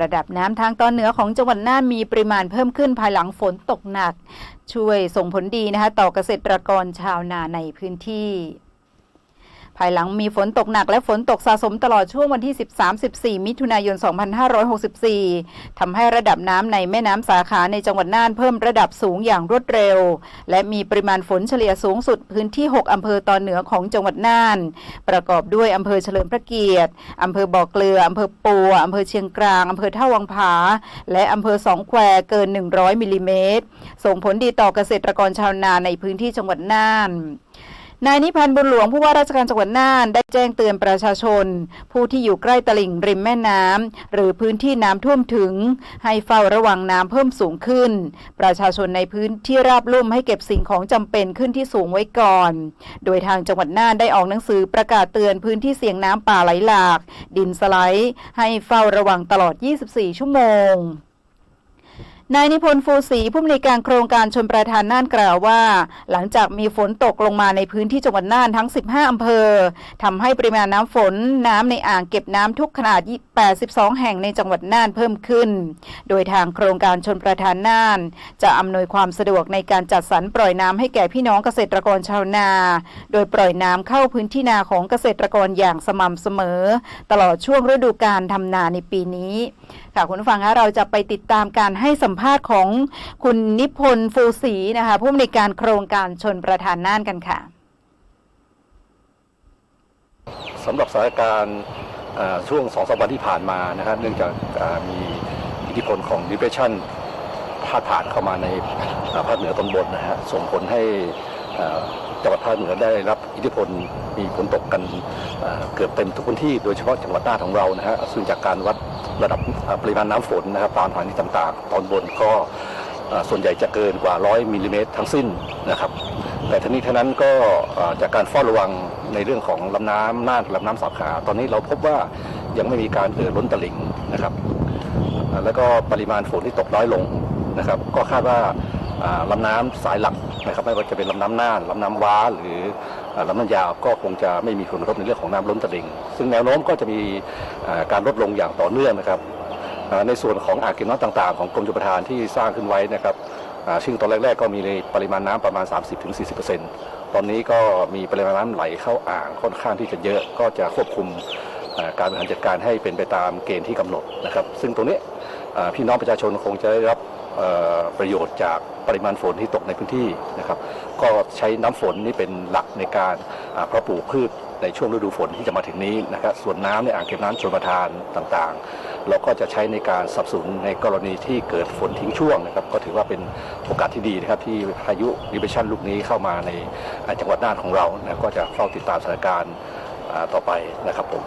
ระดับน้ำทางตอนเหนือของจังหวัดน่านมีปริมาณเพิ่มขึ้นภายหลังฝนตกหนัก ช่วยส่งผลดีนะคะต่อเกษตรกรชาวนาในพื้นที่ ภายหลังมีฝนตกหนักและฝนตกสะสมตลอดช่วงวันที่ 13-14 มิถุนายน 2564 ทำให้ระดับน้ำในแม่น้ำสาขาในจังหวัดน่านเพิ่มระดับสูงอย่างรวดเร็ว และมีปริมาณฝนเฉลี่ยสูงสุดพื้นที่ 6 อำเภอตอนเหนือของจังหวัดน่าน ประกอบด้วยอำเภอเฉลิมพระเกียรติ อำเภอบ่อเกลือ อำเภอปัว อำเภอเชียงกลาง อำเภอท่าวังผา และอำเภอสองแควเกิน 100มิลลิเมตร ส่งผลดีต่อเกษตรกรชาวนาในพื้นที่จังหวัดน่าน นายนิพันธ์บุญหลวงผู้ว่าราชการจังหวัดน่านได้แจ้งเตือนประชาชน ผู้ที่อยู่ใกล้ตลิ่งริมแม่น้ำหรือพื้นที่น้ำท่วมถึง ให้เฝ้าระวังน้ำเพิ่มสูงขึ้น ประชาชนในพื้นที่ราบลุ่มให้เก็บสิ่งของจำเป็นขึ้นที่สูงไว้ก่อน โดยทางจังหวัดน่านได้ออกหนังสือประกาศเตือนพื้นที่เสี่ยงน้ำป่าไหลหลาก ดินสไลด์ให้เฝ้าระวังตลอด 24 ชั่วโมง นายนิพนธ์ฟูศรีผู้อำนวยการโครงการชนประทานน่านกล่าวว่า หลังจากมีฝนตกลงมาในพื้นที่จังหวัดน่านทั้ง 15 อำเภอทำให้ปริมาณน้ำฝนน้ำในอ่างเก็บน้ำทุกขนาด 82 แห่งในจังหวัดน่านเพิ่มขึ้น โดยทางโครงการชนประทานน่าน จะอำนวยความสะดวกในการจัดสรรปล่อยน้ำให้แก่พี่น้องเกษตรกรชาวนา โดยปล่อยน้ำเข้าพื้นที่นาของเกษตรกรอย่างสม่ำเสมอ ตลอดช่วงฤดูการทำนาในปีนี้ค่ะคุณผู้ฟังคะเราจะไปติดตามการให้สัมภาษณ์ของคุณนิพนธ์ฟูศรีนะคะผู้อำนวยการโครงการชนประทานน่านกันค่ะสำหรับสถานการณ์ช่วงสองสามวันที่ผ่านมานะครับเนื่องจากมีอิทธิพลของ depression พาดผ่านเข้ามาในภาคเหนือตอนบนนะฮะส่งผลให้ จังหวัดภาคเหนือได้รับอิทธิพลมีฝนตกกันเกือบเต็มทุกพื้นที่โดยเฉพาะจังหวัดน่านของเรานะฮะซึ่งจากการวัดระดับปริมาณน้ำฝนนะครับตามสถานีต่างๆ ตอนบนก็ส่วนใหญ่จะเกินกว่า 100มิลลิเมตรทั้งสิ้นนะครับแต่ทั้งนี้ทั้งนั้นก็จากการเฝ้าระวังในเรื่องของลำน้ำน่านลำน้ำสาขา ตอนนี้เราพบว่ายังไม่มีการเอ่อล้นตลิ่งนะครับ แล้วก็ปริมาณฝนที่ตกน้อยลงนะครับ ก็คาดว่า ลำน้ำสายหลักนะครับไม่ว่าจะเป็นลำน้ำน่านลำน้ำว้าหรืออ่าลำน้ำยาวก็คงจะไม่มีผลกระทบในเรื่องของน้ำล้นตลิ่ง ซึ่งแนวโน้มก็จะมีการลดลงอย่างต่อเนื่องนะครับในส่วนของอ่างเก็บน้ำต่างๆ ของกรมชลประทานที่สร้างขึ้นไว้นะครับซึ่งตอนแรกๆก็มีในปริมาณน้ำประมาณ 30-40%ตอนนี้ก็มีปริมาณน้ำไหลเข้าอ่างค่อนข้างที่จะเยอะก็จะควบคุมการบริหารจัดการให้เป็นไปตามเกณฑ์ที่กำหนดนะครับ ซึ่งตรงนี้พี่น้องประชาชนคงจะได้รับ ประโยชน์จากปริมาณฝนที่ตกในพื้นที่นะครับ ก็ใช้น้ำฝนนี่เป็นหลักในการเพาะปลูกพืชในช่วงฤดูฝนที่จะมาถึงนี้นะครับ ส่วนน้ำในอ่างเก็บน้ำชลประทานต่างๆ เราก็จะใช้ในการสับสนในกรณีที่เกิดฝนทิ้งช่วงนะครับ ก็ถือว่าเป็นโอกาสที่ดีนะครับที่พายุดิเ r ชันลูกนี้เข้ามาในจังหวัดน่านของเรานะก็จะเฝ้าติดตามสถานการณ์ต่อไปนะครับผม